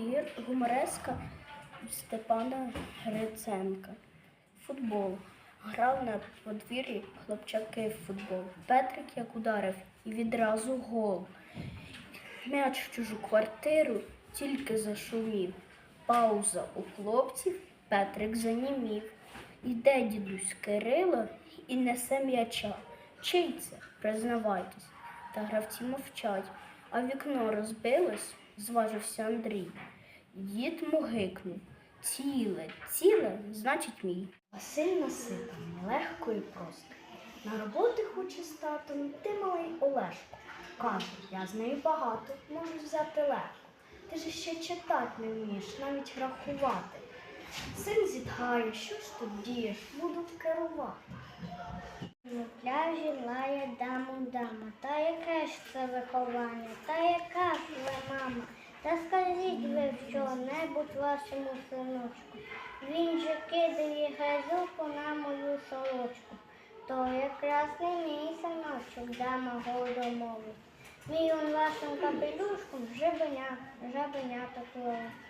твір гумореска Степана Гриценка. Футбол. Грав на подвір'ї хлопчаки в футбол. Петрик як ударив і відразу гол. М'яч в чужу квартиру тільки зашумів. Пауза у хлопців, Петрик занімів. Йде дідусь Кирило і несе м'яча. Чий це? Признавайтесь. Та гравці мовчать, а вікно розбилось, зважився Андрій. Дід мугикнув. Ціле, ціле, значить мій. Василь насипаний, легко і просто. На роботи хоче з татом, ти малий Олешко. Каже, я з нею багато, можу взяти легко. Ти ж ще читати не вмієш, навіть рахувати. Син зітхає, що ж тут дієш, буду керувати. На пляжі лає даму дама. Та яке ж це виховання, та яка ж ви мама? Та скажіть ви що-небудь вашому синочку. Він же кидає грязюку на мою сорочку. То якраз не мій синочок, дама голодомовить. Мій он вашим капелюшком жабеня, жабенята плавить.